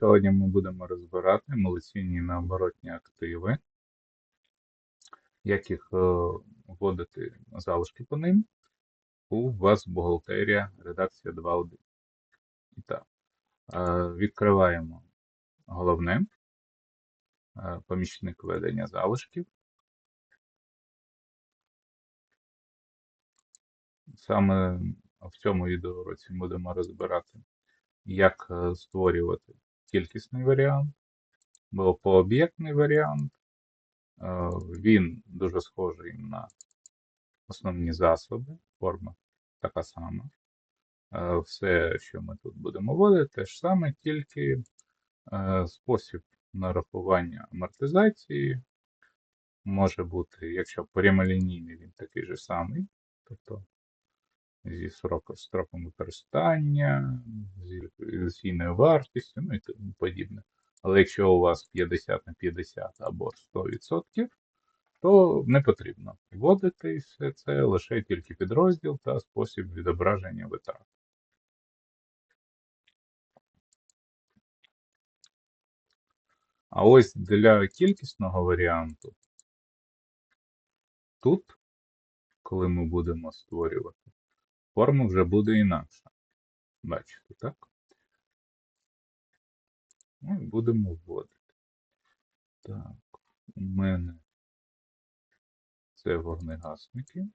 Сьогодні ми будемо розбирати малоцінні наоборотні активи, як їх е, вводити залишки по ним. У вас бухгалтерія редакція 2.1. І так, е, відкриваємо головне е, помічник ведення залишків. Саме в цьому відеоуроці будемо розбирати, як створювати кількісний варіант, бо пооб'єктний варіант, е, він дуже схожий на основні засоби, форма така сама. Е, Все, що ми тут будемо вводити, те ж саме, тільки е, спосіб нарахування амортизації може бути, якщо прямолінійний, він такий же самий, тобто зі строком використання, з інвестиційною вартістю, ну і тому подібне. Але якщо у вас 50 на 50 або 100%, то не потрібно вводити все це лише тільки підрозділ та спосіб відображення витрат. А ось для кількісного варіанту тут, коли ми будемо створювати, форма вже буде інакша. Бачите, так? Ну і будемо вводити. Так, у мене це вогнегасники.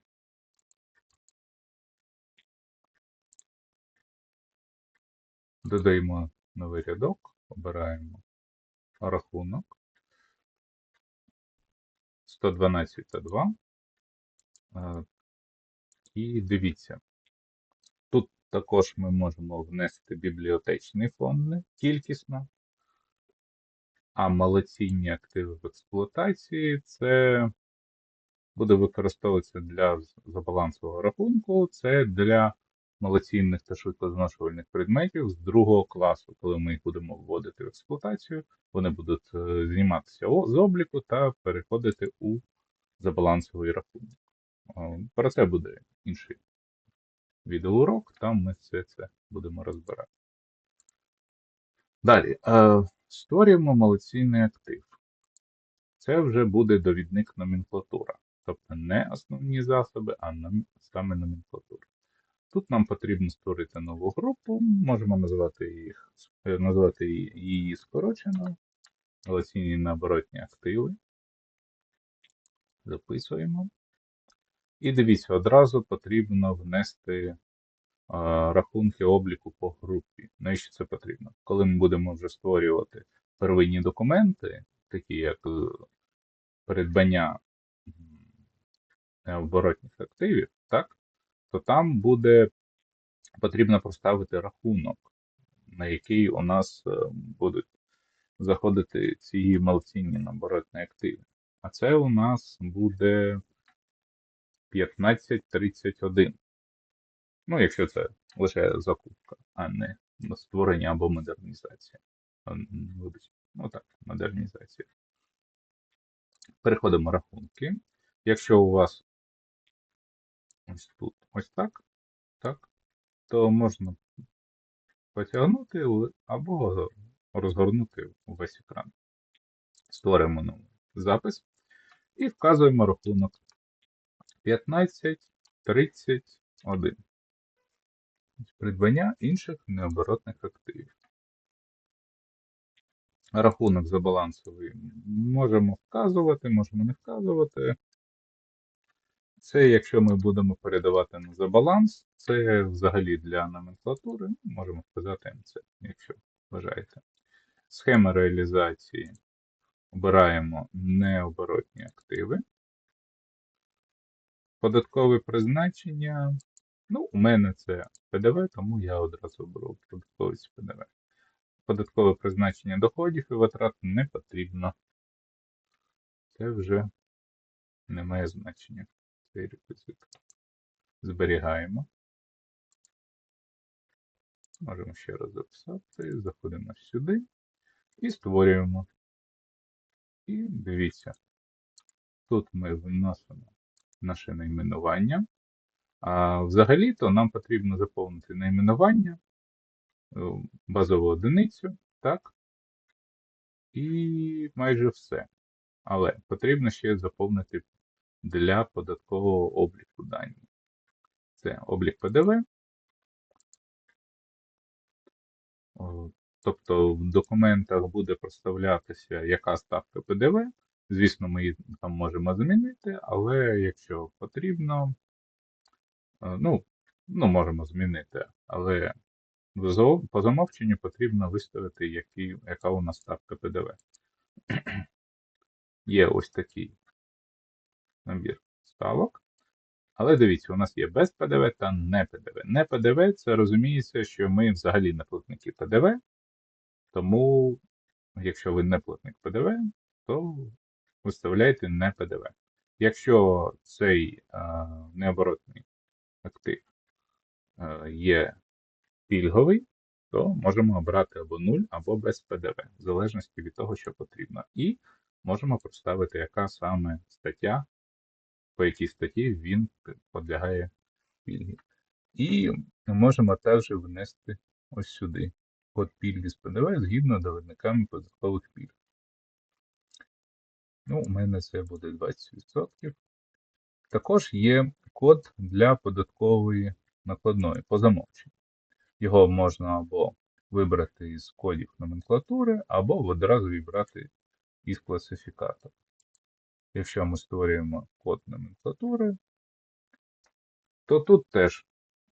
Додаємо новий рядок, обираємо рахунок 112 та 2. І дивіться, також ми можемо внести бібліотечний фонд кількісно, а малоцінні активи в експлуатації це буде використовуватися для забалансового рахунку, це для малоцінних та швидкозношувальних предметів з другого класу, коли ми їх будемо вводити в експлуатацію, вони будуть е, зніматися з обліку та переходити у забалансовий рахунок. Про це буде інший відеоурок, там ми все це будемо розбирати. Далі, е, створюємо малоцінний актив. Це вже буде довідник номенклатура. Тобто не основні засоби, а саме номенклатура. Тут нам потрібно створити нову групу, можемо назвати їх, назвати її скорочено. Малоцінні наоборотні активи. Записуємо. І дивіться, одразу потрібно внести а, рахунки обліку по групі. Навіщо це потрібно? Коли ми будемо вже створювати первинні документи, такі як е, передбання оборотних активів, так, то там буде потрібно проставити рахунок, на який у нас е, будуть заходити ці малцінні наоборотні активи. А це у нас буде 1531. Ну, якщо це лише закупка, а не створення або модернізація. Вибачте, ну так, модернізація. Переходимо рахунки. Якщо у вас ось тут ось так, так, то можна потягнути або розгорнути увесь екран. Створимо новий запис і вказуємо рахунок 1531. Придбання інших необоротних активів. Рахунок за балансовий можемо вказувати, можемо не вказувати. Це, якщо ми будемо передавати на за баланс, це взагалі для номенклатури, можемо вказати МЦ, якщо вважаєте. Схема реалізації обираємо необоротні активи. Податкове призначення. Ну, у мене це ПДВ, тому я одразу оберу податковість ПДВ. Податкове призначення доходів і витрат не потрібно. Це вже не має значення. Цей реквізит. Зберігаємо. Можемо ще раз записати. Заходимо сюди і створюємо. І дивіться, тут ми вносимо наше найменування. А взагалі-то нам потрібно заповнити найменування, е, базову одиницю, так, І майже все. Але потрібно ще заповнити для податкового обліку дані. Це облік ПДВ. Тобто в документах буде проставлятися, яка ставка ПДВ. Звісно, ми її там можемо змінити, але якщо потрібно, е, ну, ну можемо змінити, але по замовченню потрібно виставити, які, яка у нас ставка ПДВ. Є ось такий набір ставок. Але дивіться, у нас є без ПДВ та не ПДВ. Не ПДВ це розуміється, що ми взагалі не платники ПДВ. Тому, якщо ви не платник ПДВ, то виставляйте не ПДВ. Якщо цей е, необоротний актив е, є пільговий, то можемо обрати або 0, або без ПДВ, в залежності від того, що потрібно. І можемо проставити, яка саме стаття, по якій статті він підлягає пільги. І можемо теж внести ось сюди код пільги з ПДВ згідно довідниками податкових пільг. Ну, у мене це буде 20%. Також є код для податкової накладної по замовченню. Його можна або вибрати із кодів номенклатури, або одразу вибрати із класифікатора. Якщо ми створюємо код номенклатури, то тут теж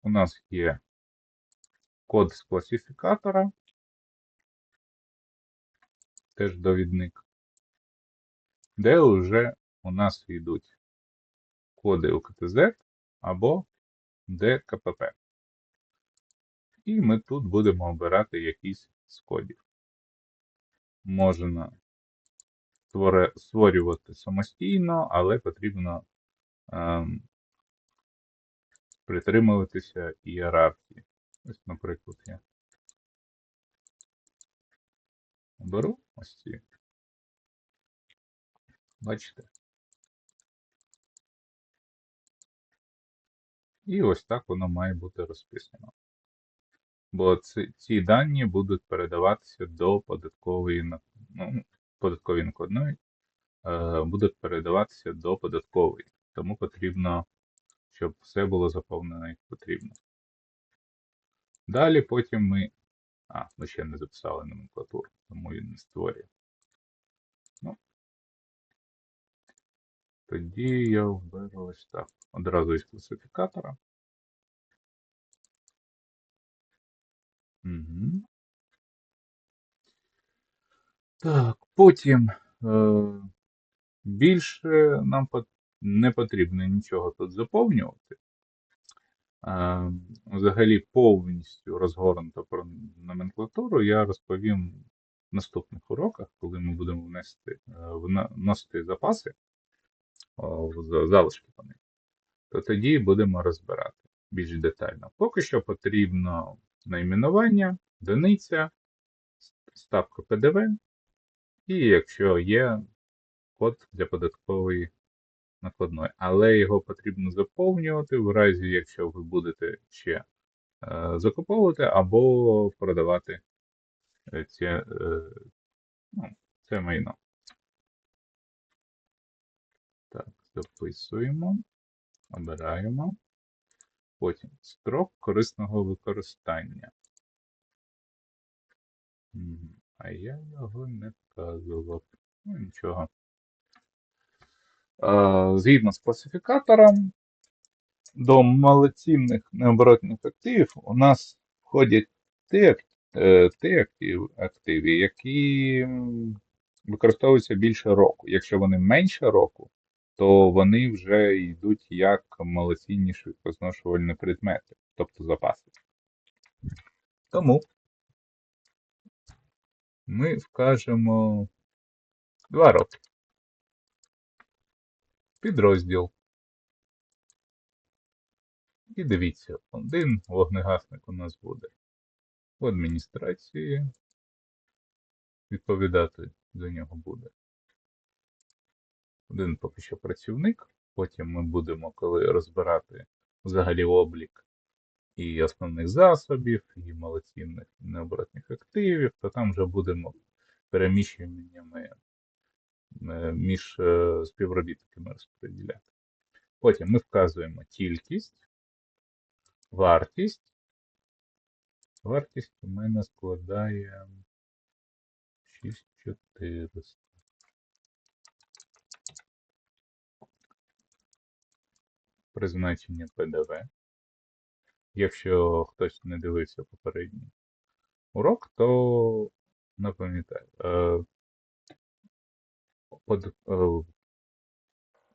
у нас є код з класифікатора, теж довідник, де вже у нас йдуть коди УКТЗ або ДКПП. І ми тут будемо обирати якийсь з кодів. Можна створювати самостійно, але потрібно ем, притримуватися ієрархії. Ось, наприклад, я беру ось ці. Бачите? І ось так воно має бути розписано. Бо ці, ці дані будуть передаватися до податкової ну, податкової накладної, е, будуть передаватися до податкової. Тому потрібно, щоб все було заповнено як потрібно. Далі потім ми. А, ми ще не записали номенклатуру, тому він не створює. Тоді я вберу ось так. Одразу із класифікатора. Угу. Так, потім е, більше нам не потрібно нічого тут заповнювати. Е, взагалі повністю розгорнуто про номенклатуру я розповім в наступних уроках, коли ми будемо внести, е, вносити запаси, залишки по них, то тоді будемо розбирати більш детально. Поки що потрібно найменування, одиниця, ставка ПДВ, і якщо є код для податкової накладної. Але його потрібно заповнювати в разі, якщо ви будете ще е, закуповувати або продавати е, ці, е, ну, це майно. Так, записуємо, обираємо. Потім строк корисного використання. А я його не вказував. Ну, нічого. Згідно з класифікатором, до малоцінних необоротних активів у нас входять ті, е, активи, які використовуються більше року. Якщо вони менше року, то вони вже йдуть як малоцінні швидкозношувальні предмети, тобто запаси. Тому ми вкажемо 2 роки. Підрозділ. І дивіться, один вогнегасник у нас буде в адміністрації. Відповідати за нього буде. Один поки що працівник. Потім ми будемо, коли розбирати взагалі облік і основних засобів, і малоцінних необоротних активів, то там вже будемо переміщеннями е, між е, співробітниками розподіляти. Потім ми вказуємо кількість, вартість. Вартість у мене складає 6400. Призначення ПДВ. Якщо хтось не дивився попередній урок, то напам'ятаю. е, е,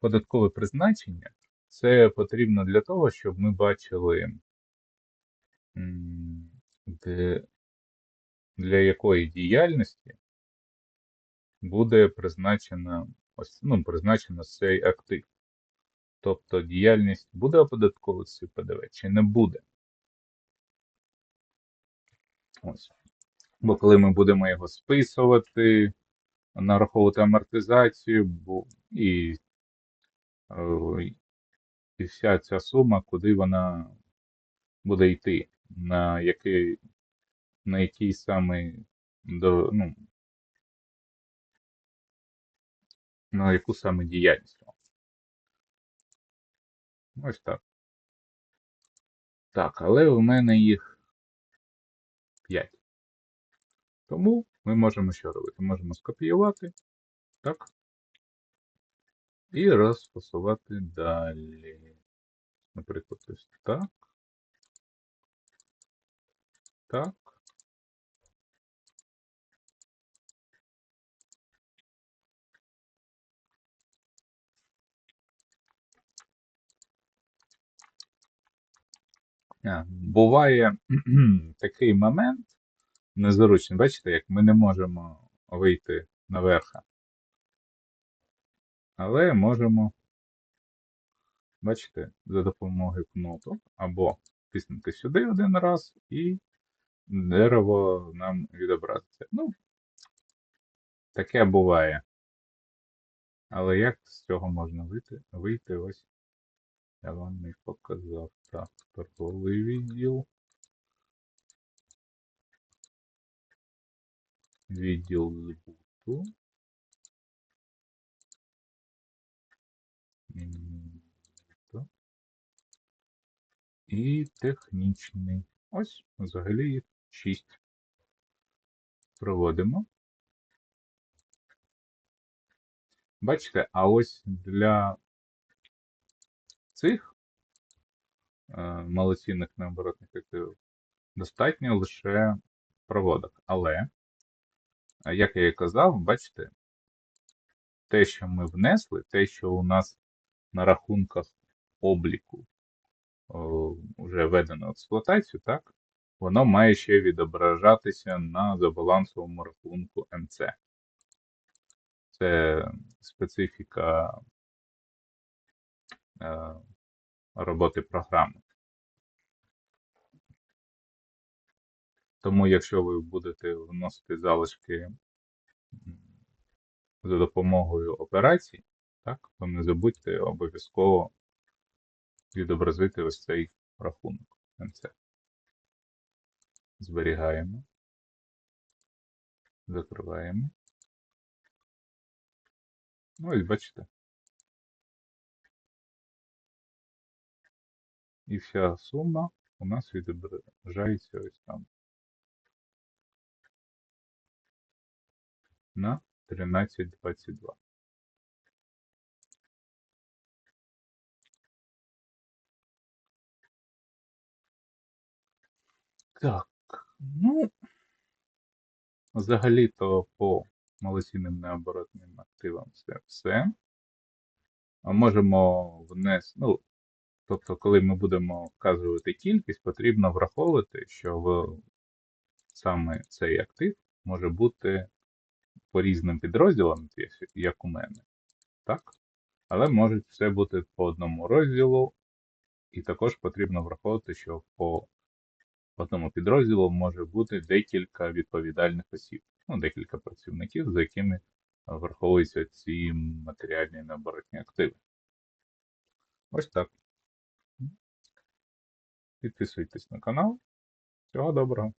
Податкове призначення це потрібно для того, щоб ми бачили, для якої діяльності буде призначено ну, призначено цей актив. Тобто діяльність буде оподатковуватися ПДВ чи не буде. Ось. Бо коли ми будемо його списувати, нараховувати амортизацію, і, е, і вся ця сума, куди вона буде йти, на який, на який саме до, ну, на яку саме діяльність. Ось так. Так, але у мене їх 5. Тому ми можемо що робити? Можемо скопіювати, так? І розфасувати далі. Наприклад, ось так. Так. Буває такий момент незручний. Бачите, як ми не можемо вийти наверх. Але можемо, бачите, за допомогою кнопок або тиснути сюди один раз і дерево нам відобразиться. Ну, таке буває. Але як з цього можна вийти? Вийти ось. Я вам не показав. Так, торговий відділ. Відділ збуту. І технічний. Ось, взагалі їх 6. Проводимо. Бачите, а ось для цих е, малоцінних необоротних активів достатньо лише проводок. Але, е, як я і казав, бачите, те, що ми внесли, те, що у нас на рахунках обліку о, вже введено в експлуатацію, так, воно має ще відображатися на забалансовому рахунку МЦ. Це специфіка роботи програми. Тому, якщо ви будете вносити залишки за допомогою операцій, так, то не забудьте обов'язково відобразити ось цей рахунок Зберігаємо, закриваємо. Ну, і бачите. І вся сума у нас відображається ось там. На 13.22. Так, ну, взагалі-то по малоцінним необоротним активам це все. Можемо внести, ну, тобто, коли ми будемо вказувати кількість, потрібно враховувати, що в саме цей актив може бути по різним підрозділам, як у мене, так? Але можуть все бути по одному розділу, і також потрібно враховувати, що по одному підрозділу може бути декілька відповідальних осіб, ну, декілька працівників, за якими враховуються ці матеріальні необоротні активи. Ось так. Підписуйтесь на канал. Всього доброго.